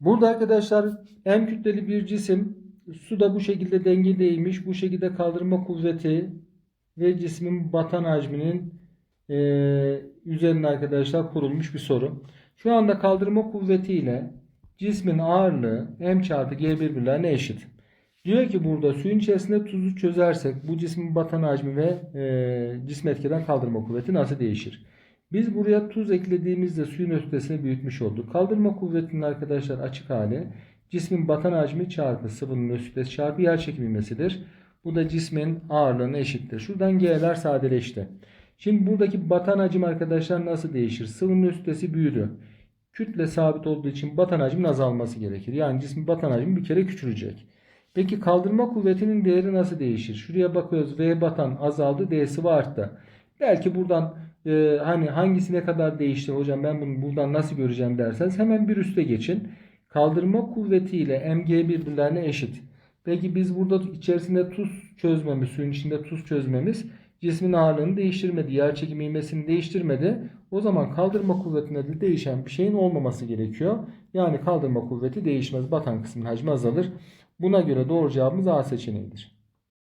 Burada arkadaşlar M kütleli bir cisim suda bu şekilde dengedeymiş. Bu şekilde kaldırma kuvveti ve cismin batan hacminin eee üzerine arkadaşlar kurulmuş bir soru. Şu anda kaldırma kuvveti ile cismin ağırlığı M çarpı G birbirlerine eşit. Diyor ki burada suyun içerisinde tuzu çözersek bu cismin batan hacmi ve eee cismi etkeden kaldırma kuvveti nasıl değişir? Biz buraya tuz eklediğimizde suyun ötesini büyütmüş olduk. Kaldırma kuvvetinin arkadaşlar açık hali cismin batan hacmi çarpı sıvının öz kütlesi çarpı yer çekimi ivmesidir. Bu da cismin ağırlığına eşittir. Şuradan G'ler sadeleşti. Şimdi buradaki batan hacim arkadaşlar nasıl değişir? Sıvının öz kütlesi büyüdü. Kütle sabit olduğu için batan hacmin azalması gerekir. Yani cismin batan hacmi bir kere küçülecek. Peki kaldırma kuvvetinin değeri nasıl değişir? Şuraya bakıyoruz. V batan azaldı. D sıvı arttı. Belki buradan e, hani hangisi ne kadar değişti hocam ben bunu buradan nasıl göreceğim derseniz hemen bir üste geçin. Kaldırma kuvveti ile mg birbirlerine eşit. Peki biz burada içerisinde tuz çözmemiz, suyun içinde tuz çözmemiz cismin ağırlığını değiştirmedi. Yer çekimi ivmesini değiştirmedi. O zaman kaldırma kuvvetinde de değişen bir şeyin olmaması gerekiyor. Yani kaldırma kuvveti değişmez. Batan kısmın hacmi azalır. Buna göre doğru cevabımız A seçeneğidir.